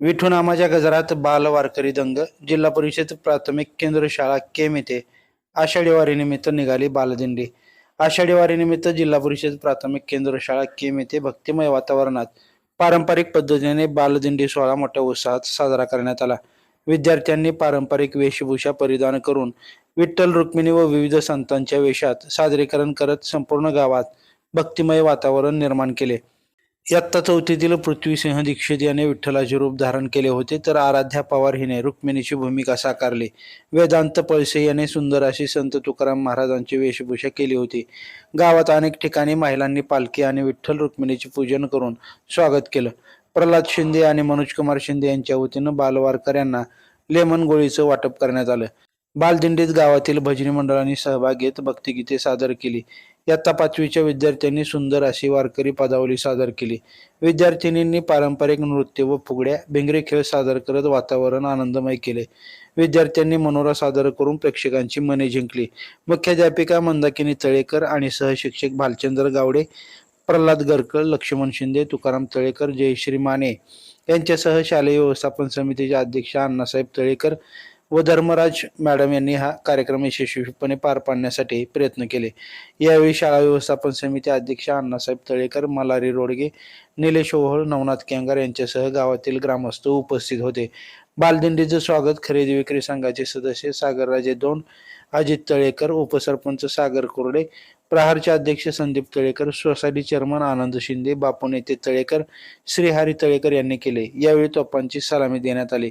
विठुनामाच्या गजरात बाल वारकरी दंग जिल्हा परिषद प्राथमिक केंद्र शाळा केम येथे आषाढी वारीनिमित्त निघाली बालदिंडी. आषाढी वारीनिमित्त जिल्हा परिषद प्राथमिक केंद्र शाळा केम येथे भक्तिमय वातावरणात पारंपरिक पद्धतीने बालदिंडी सोहळा मोठ्या उत्साहात साजरा करण्यात आला. विद्यार्थ्यांनी पारंपरिक वेशभूषा परिधान करून विठ्ठल रुक्मिणी व विविध संतांच्या वेशात सादरीकरण करत संपूर्ण गावात भक्तिमय वातावरण निर्माण केले. इयत्ता चौथीतील पृथ्वीसिंह दीक्षित याने विठ्ठलाचे रूप धारण केले होते तर आराध्या पवार हिने रुक्मिणीची भूमिका साकारली. वेदांत पळसे याने सुंदर अशी संत तुकाराम महाराजांची वेशभूषा केली होती. गावात अनेक ठिकाणी महिलांनी पालखी आणि विठ्ठल रुक्मिणीचे पूजन करून स्वागत केलं. प्रल्हाद शिंदे आणि मनोज कुमार शिंदे यांच्या वतीनं बालवारकर यांना लेमन गोळीचं वाटप करण्यात आलं. बालदिंडीत गावातील भजनी मंडळांनी सहभाग घेत भक्तिगीते सादर केली. इयत्ता पाचवीच्या विद्यार्थ्यांनी सुंदर अशी वारकरी पदावली सादर केली. विद्यार्थिनींनी पारंपरिक नृत्य व फुगड्या भिंगरे खेळ सादर करत वातावरण आनंदमय केले. विद्यार्थ्यांनी मनोरा सादर करून प्रेक्षकांची मने जिंकली. मुख्याध्यापिका मंदाकिनी तळेकर आणि सहशिक्षक भालचंद्र गावडे प्रल्हाद गरकर लक्ष्मण शिंदे तुकाराम तळेकर जयश्री माने यांच्यासह शालेय व्यवस्थापन समितीचे अध्यक्ष अण्णासाहेब तळेकर व धर्मराज मॅडम यांनी हा कार्यक्रम यशस्वीपणे पार पाडण्यासाठी प्रयत्न केले. यावेळी शाळा व्यवस्थापन समिती अध्यक्ष अण्णासाहेब तळेकर मलारी रोडगे निलेश ओहळ नवनाथ केंगार यांच्यासह गावातील ग्रामस्थ उपस्थित होते. बालदिंडीचं स्वागत खरेदी विक्री संघाचे सदस्य सागरराजे दोन अजित तळेकर उपसरपंच सागर कोरडे प्रहारचे अध्यक्ष संदीप तळेकर सोसायटी चेअरमन आनंद शिंदे बापू नेते तळेकर श्रीहरी तळेकर यांनी केले. यावेळी तोपांची सलामी देण्यात आली.